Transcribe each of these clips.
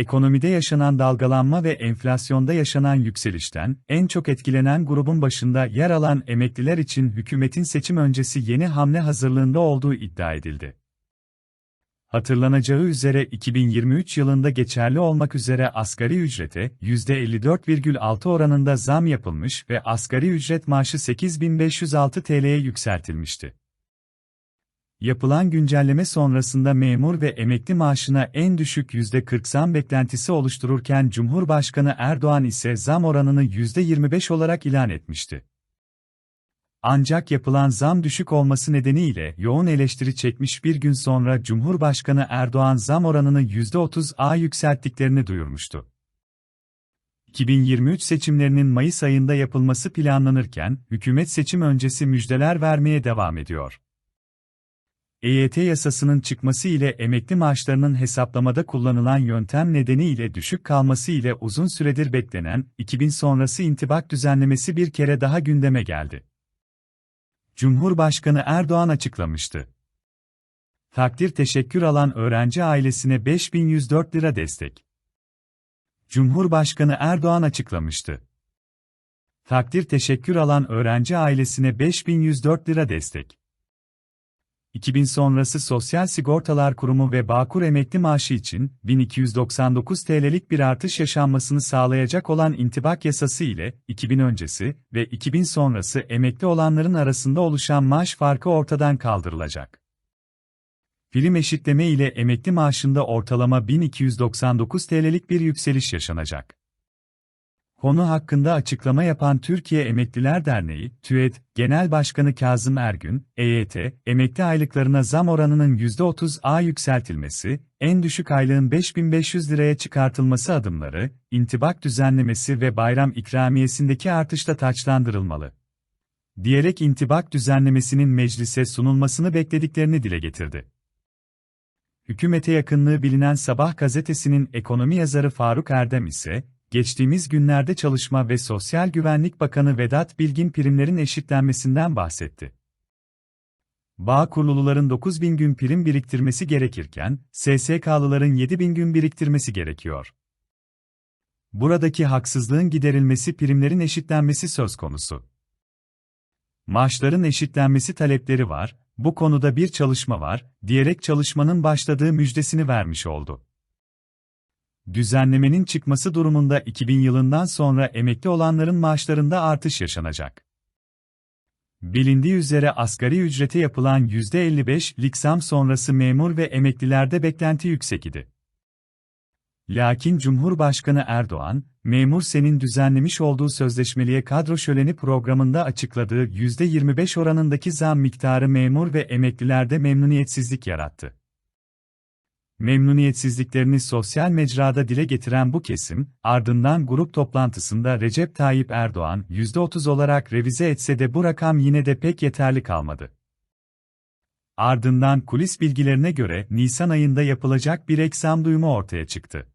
ekonomide yaşanan dalgalanma ve enflasyonda yaşanan yükselişten en çok etkilenen grubun başında yer alan emekliler için hükümetin seçim öncesi yeni hamle hazırlığında olduğu iddia edildi. Hatırlanacağı üzere 2023 yılında geçerli olmak üzere asgari ücrete %54,6 oranında zam yapılmış ve asgari ücret maaşı 8506 TL'ye yükseltilmişti. Yapılan güncelleme sonrasında memur ve emekli maaşına en düşük %40 zam beklentisi oluştururken Cumhurbaşkanı Erdoğan ise zam oranını %25 olarak ilan etmişti. Ancak yapılan zam düşük olması nedeniyle yoğun eleştiri çekmiş bir gün sonra Cumhurbaşkanı Erdoğan zam oranını %30'a yükselttiklerini duyurmuştu. 2023 seçimlerinin Mayıs ayında yapılması planlanırken, hükümet seçim öncesi müjdeler vermeye devam ediyor. EYT yasasının çıkması ile emekli maaşlarının hesaplamada kullanılan yöntem nedeniyle düşük kalması ile uzun süredir beklenen 2000 sonrası intibak düzenlemesi bir kere daha gündeme geldi. Cumhurbaşkanı Erdoğan açıklamıştı. Takdir teşekkür alan öğrenci ailesine 5104 lira destek. Cumhurbaşkanı Erdoğan açıklamıştı. Takdir teşekkür alan öğrenci ailesine 5104 lira destek. 2000 sonrası Sosyal Sigortalar Kurumu ve Bağkur emekli maaşı için 1299 TL'lik bir artış yaşanmasını sağlayacak olan intibak yasası ile 2000 öncesi ve 2000 sonrası emekli olanların arasında oluşan maaş farkı ortadan kaldırılacak. Film eşitleme ile emekli maaşında ortalama 1299 TL'lik bir yükseliş yaşanacak. Konu hakkında açıklama yapan Türkiye Emekliler Derneği, TÜET, Genel Başkanı Kazım Ergün, EYT, emekli aylıklarına zam oranının %30'a yükseltilmesi, en düşük aylığın 5500 liraya çıkartılması adımları, intibak düzenlemesi ve bayram ikramiyesindeki artışla taçlandırılmalı. Diyerek intibak düzenlemesinin meclise sunulmasını beklediklerini dile getirdi. Hükümete yakınlığı bilinen Sabah gazetesinin ekonomi yazarı Faruk Erdem ise, geçtiğimiz günlerde Çalışma ve Sosyal Güvenlik Bakanı Vedat Bilgin primlerin eşitlenmesinden bahsetti. Bağ kuruluların 9000 gün prim biriktirmesi gerekirken, SSK'lıların 7000 gün biriktirmesi gerekiyor. Buradaki haksızlığın giderilmesi primlerin eşitlenmesi söz konusu. Maaşların eşitlenmesi talepleri var, bu konuda bir çalışma var, diyerek çalışmanın başladığı müjdesini vermiş oldu. Düzenlemenin çıkması durumunda 2000 yılından sonra emekli olanların maaşlarında artış yaşanacak. Bilindiği üzere asgari ücrete yapılan %55'lik zam sonrası memur ve emeklilerde beklenti yüksek idi. Lakin Cumhurbaşkanı Erdoğan, memur senin düzenlemiş olduğu sözleşmeliye kadro şöleni programında açıkladığı %25 oranındaki zam miktarı memur ve emeklilerde memnuniyetsizlik yarattı. Memnuniyetsizliklerini sosyal mecrada dile getiren bu kesim, ardından grup toplantısında Recep Tayyip Erdoğan %30 olarak revize etse de bu rakam yine de pek yeterli kalmadı. Ardından kulis bilgilerine göre Nisan ayında yapılacak bir eksam duyumu ortaya çıktı.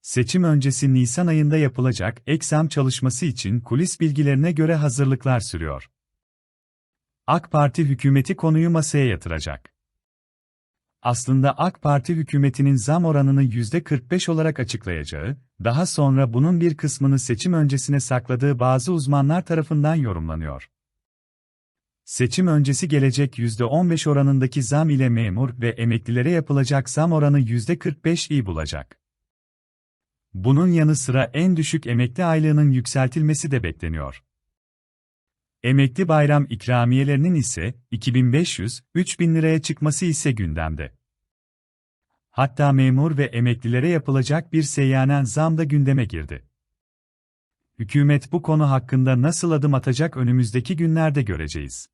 Seçim öncesi Nisan ayında yapılacak eksam çalışması için kulis bilgilerine göre hazırlıklar sürüyor. AK Parti hükümeti konuyu masaya yatıracak. Aslında AK Parti hükümetinin zam oranını %45 olarak açıklayacağı, daha sonra bunun bir kısmını seçim öncesine sakladığı bazı uzmanlar tarafından yorumlanıyor. Seçim öncesi gelecek %15 oranındaki zam ile memur ve emeklilere yapılacak zam oranı %45 iyi bulacak. Bunun yanı sıra en düşük emekli aylığının yükseltilmesi de bekleniyor. Emekli bayram ikramiyelerinin ise 2500-3000 liraya çıkması ise gündemde. Hatta memur ve emeklilere yapılacak bir seyyanen zam da gündeme girdi. Hükümet bu konu hakkında nasıl adım atacak önümüzdeki günlerde göreceğiz.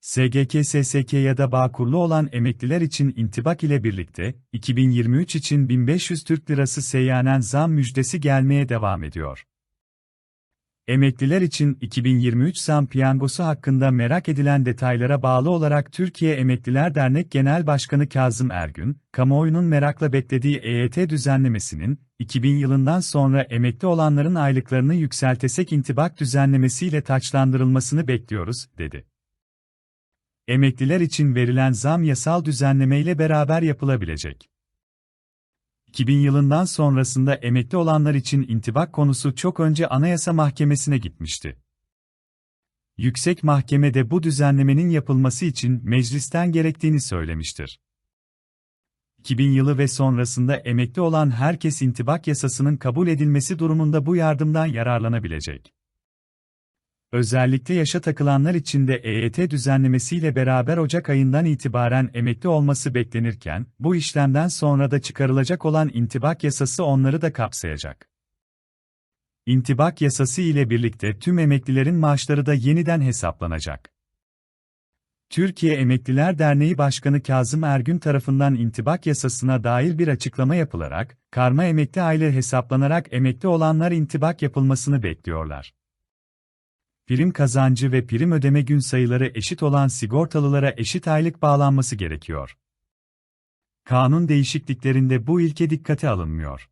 SGK, SSK ya da Bağkurlu olan emekliler için intibak ile birlikte 2023 için 1500 Türk Lirası seyyanen zam müjdesi gelmeye devam ediyor. Emekliler için 2023 zam piyangosu hakkında merak edilen detaylara bağlı olarak Türkiye Emekliler Dernek Genel Başkanı Kazım Ergün, kamuoyunun merakla beklediği EYT düzenlemesinin, 2000 yılından sonra emekli olanların aylıklarını yükseltesek intibak düzenlemesiyle taçlandırılmasını bekliyoruz, dedi. Emekliler için verilen zam yasal düzenlemeyle beraber yapılabilecek. 2000 yılından sonrasında emekli olanlar için intibak konusu çok önce Anayasa Mahkemesi'ne gitmişti. Yüksek Mahkeme de bu düzenlemenin yapılması için meclisten gerektiğini söylemiştir. 2000 yılı ve sonrasında emekli olan herkes intibak yasasının kabul edilmesi durumunda bu yardımdan yararlanabilecek. Özellikle yaşa takılanlar için de EYT düzenlemesiyle beraber Ocak ayından itibaren emekli olması beklenirken, bu işlemden sonra da çıkarılacak olan intibak yasası onları da kapsayacak. İntibak yasası ile birlikte tüm emeklilerin maaşları da yeniden hesaplanacak. Türkiye Emekliler Derneği Başkanı Kazım Ergün tarafından intibak yasasına dair bir açıklama yapılarak, karma emekli aile hesaplanarak emekli olanlar intibak yapılmasını bekliyorlar. Prim kazancı ve prim ödeme gün sayıları eşit olan sigortalılara eşit aylık bağlanması gerekiyor. Kanun değişikliklerinde bu ilke dikkate alınmıyor.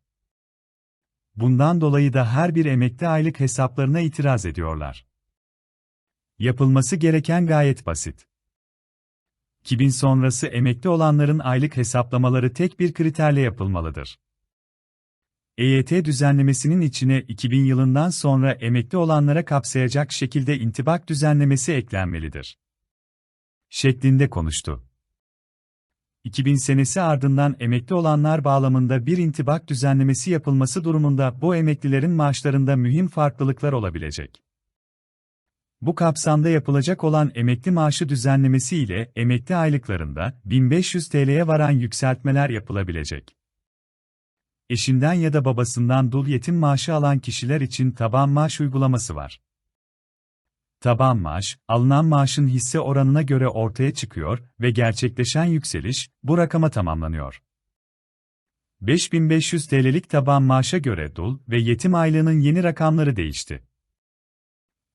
Bundan dolayı da her bir emekli aylık hesaplarına itiraz ediyorlar. Yapılması gereken gayet basit. 2000 sonrası emekli olanların aylık hesaplamaları tek bir kriterle yapılmalıdır. EYT düzenlemesinin içine 2000 yılından sonra emekli olanlara kapsayacak şekilde intibak düzenlemesi eklenmelidir. Şeklinde konuştu. 2000 senesi ardından emekli olanlar bağlamında bir intibak düzenlemesi yapılması durumunda bu emeklilerin maaşlarında mühim farklılıklar olabilecek. Bu kapsamda yapılacak olan emekli maaşı düzenlemesi ile emekli aylıklarında 1500 TL'ye varan yükseltmeler yapılabilecek. Eşinden ya da babasından dul yetim maaşı alan kişiler için taban maaş uygulaması var. Taban maaş, alınan maaşın hisse oranına göre ortaya çıkıyor ve gerçekleşen yükseliş, bu rakama tamamlanıyor. 5500 TL'lik taban maaşa göre dul ve yetim aylığının yeni rakamları değişti.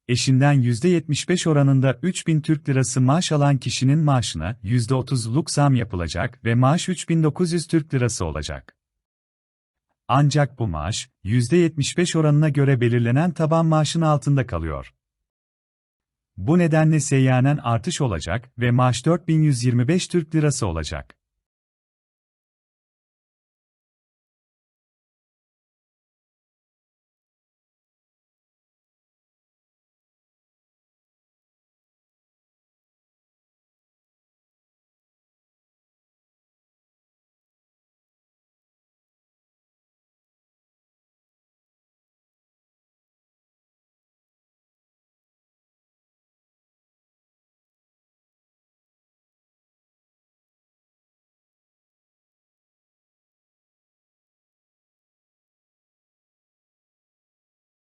Eşinden %75 oranında 3000 Türk Lirası maaş alan kişinin maaşına %30'luk zam yapılacak ve maaş 3900 Türk Lirası olacak. Ancak bu maaş, %75 oranına göre belirlenen taban maaşın altında kalıyor. Bu nedenle seyyanen artış olacak ve maaş 4125 Türk Lirası olacak.